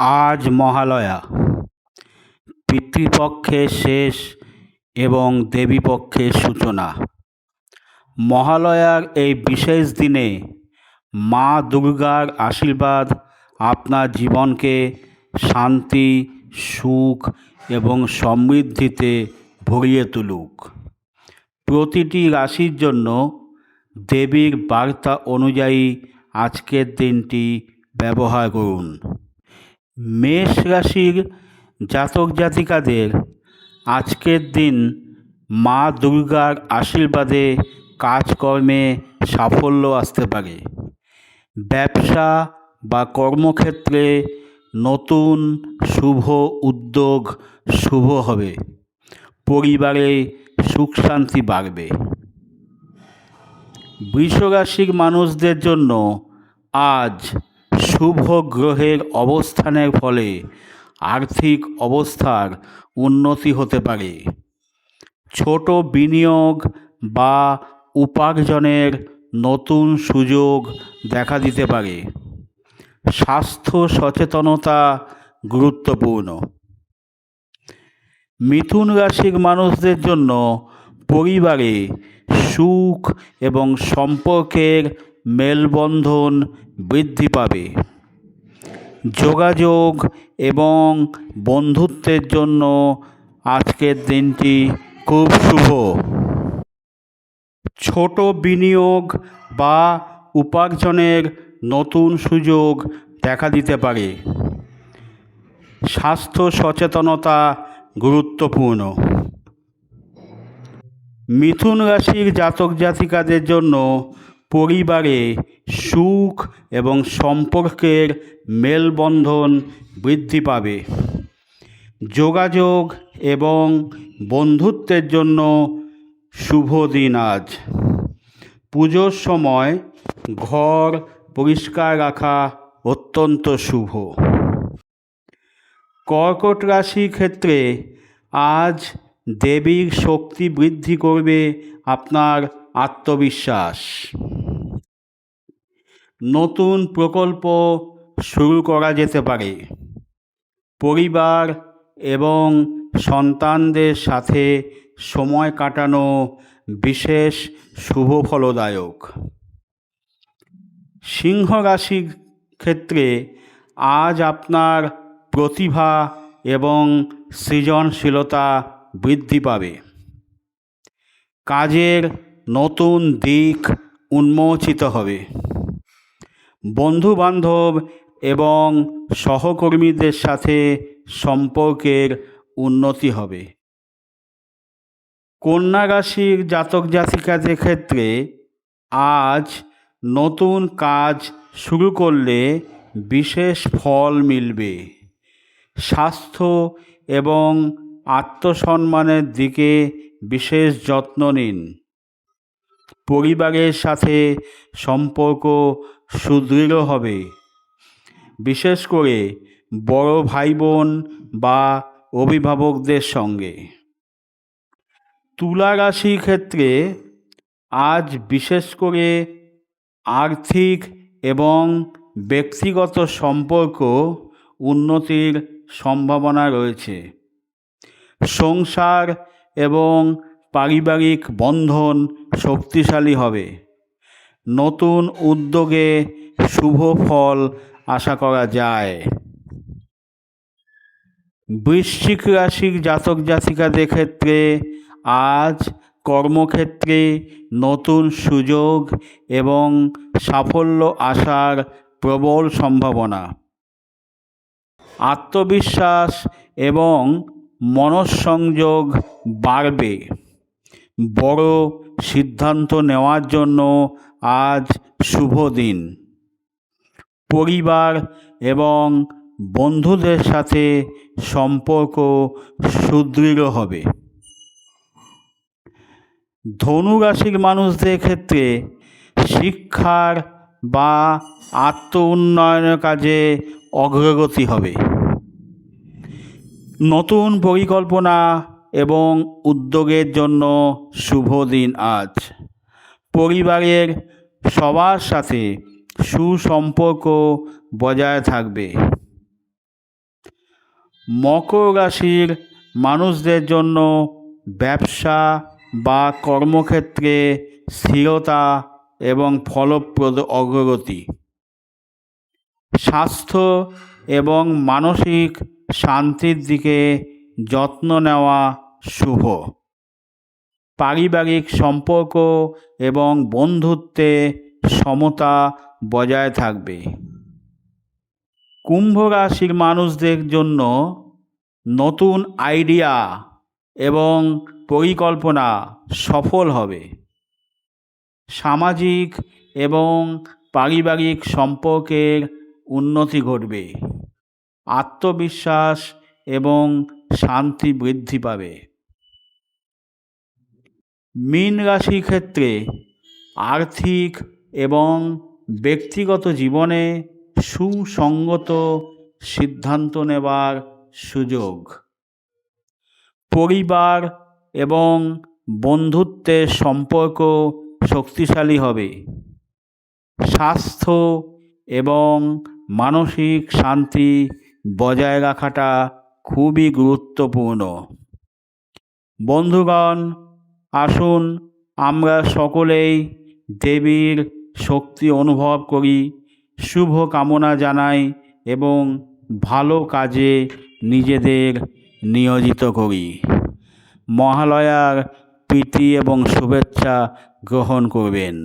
আজ মহালয়া। পিতৃপক্ষের শেষ এবং দেবীপক্ষের সূচনা। মহালয়ার এই বিশেষ দিনে মা দুর্গার আশীর্বাদ আপনার জীবনকে শান্তি, সুখ এবং সমৃদ্ধিতে ভরিয়ে তুলুক। প্রতিটি রাশির জন্য দেবীর বার্তা অনুযায়ী আজকের দিনটি ব্যবহার করুন। মেষ রাশির জাতক জাতিকাদের আজকের দিন মা দুর্গার আশীর্বাদে কাজকর্মে সাফল্য আসতে পারে। ব্যবসা বা কর্মক্ষেত্রে নতুন শুভ উদ্যোগ শুভ হবে। পরিবারে সুখ শান্তি বাড়বে। বৃষরাশির মানুষদের জন্য আজ শুভ গ্রহের অবস্থানের ফলে আর্থিক অবস্থার উন্নতি হতে পারে। ছোট বিনিয়োগ বা উপার্জনের নতুন সুযোগ দেখা দিতে পারে। স্বাস্থ্য সচেতনতা গুরুত্বপূর্ণ। মিথুন রাশির মানুষদের জন্য পরিবারে সুখ এবং সম্পর্কের মেলবন্ধন বৃদ্ধি পাবে। যোগাযোগ এবং বন্ধুত্বের জন্য আজকের দিনটি খুব শুভ। ছোট বিনিয়োগ বা উপার্জনের নতুন সুযোগ দেখা দিতে পারে। স্বাস্থ্য সচেতনতা গুরুত্বপূর্ণ। মিথুন রাশির জাতক জাতিকাদের জন্য পরিবারে সুখ এবং সম্পর্কের মেলবন্ধন বৃদ্ধি পাবে। যোগাযোগ এবং বন্ধুত্বের জন্য শুভ দিন আজ। পুজোর সময় ঘর পরিষ্কার রাখা অত্যন্ত শুভ। কর্কট রাশির ক্ষেত্রে আজ দেবীর শক্তি বৃদ্ধি করবে আপনার আত্মবিশ্বাস। নতুন প্রকল্প শুরু করা যেতে পারে। পরিবার এবং সন্তানদের সাথে সময় কাটানো বিশেষ শুভ ফলদায়ক সিংহ রাশির ক্ষেত্রে আজ আপনার প্রতিভা এবং সৃজনশীলতা বৃদ্ধি পাবে। কাজের নতুন দিক উন্মোচিত হবে। বন্ধুবান্ধব এবং সহকর্মীদের সাথে সম্পর্কের উন্নতি হবে। কন্যা রাশির জাতক জাতিকাদের ক্ষেত্রে আজ নতুন কাজ শুরু করলে বিশেষ ফল মিলবে। স্বাস্থ্য এবং আত্মসম্মানের দিকে বিশেষ যত্ন নিন। পরিবারের সাথে সম্পর্ক সুদৃঢ় হবে। বিশেষ করে বড় ভাই বোন বা অভিভাবকদের সঙ্গে। তুলা রাশির ক্ষেত্রে আজ বিশেষ করে আর্থিক এবং ব্যক্তিগত সম্পর্ক উন্নতির সম্ভাবনা রয়েছে। সংসার এবং পারিবারিক বন্ধন শক্তিশালী হবে। নতুন উদ্যোগে শুভ ফল আশা করা যায়। বৃশ্চিক রাশির জাতক জাতিকাদের ক্ষেত্রে আজ কর্মক্ষেত্রে নতুন সুযোগ এবং সাফল্য আসার প্রবল সম্ভাবনা। আত্মবিশ্বাস এবং মনঃসংযোগ বাড়বে। বড় সিদ্ধান্ত নেওয়ার জন্য আজ শুভ দিন। পরিবার এবং বন্ধুদের সাথে সম্পর্ক সুদৃঢ় হবে। ধনু রাশির মানুষদের ক্ষেত্রে শিক্ষার বা আত্ম উন্নয়নের কাজে অগ্রগতি হবে। নতুন পরিকল্পনা এবং উদ্যোগের জন্য শুভ দিন আজ। পরিবারের সবার সাথে সুসম্পর্ক বজায় থাকবে। মকর রাশির মানুষদের জন্য ব্যবসা বা কর্মক্ষেত্রে স্থিরতা এবং ফলপ্রদ অগ্রগতি। স্বাস্থ্য এবং মানসিক শান্তির দিকে যত্ন নেওয়া শুভ। পারিবারিক সম্পর্ক এবং বন্ধুত্বে সমতা বজায় থাকবে। কুম্ভ রাশির মানুষদের জন্য নতুন আইডিয়া এবং পরিকল্পনা সফল হবে। সামাজিক এবং পারিবারিক সম্পর্কের উন্নতি ঘটবে। আত্মবিশ্বাস এবং শান্তি বৃদ্ধি পাবে। মীন রাশির ক্ষেত্রে আর্থিক এবং ব্যক্তিগত জীবনে সুসঙ্গত সিদ্ধান্ত নেবার সুযোগ। পরিবার এবং বন্ধুত্বের সম্পর্ক শক্তিশালী হবে। স্বাস্থ্য এবং মানসিক শান্তি বজায় রাখাটা খুবই গুরুত্বপূর্ণ। বন্ধুগণ, আসুন আমরা সকলেই দেবীর শক্তি অনুভব করি, শুভ কামনা জানাই এবং ভালো কাজে নিজেদের নিয়োজিত করি। মহালয়ার প্রীতি এবং শুভেচ্ছা গ্রহণ করবেন।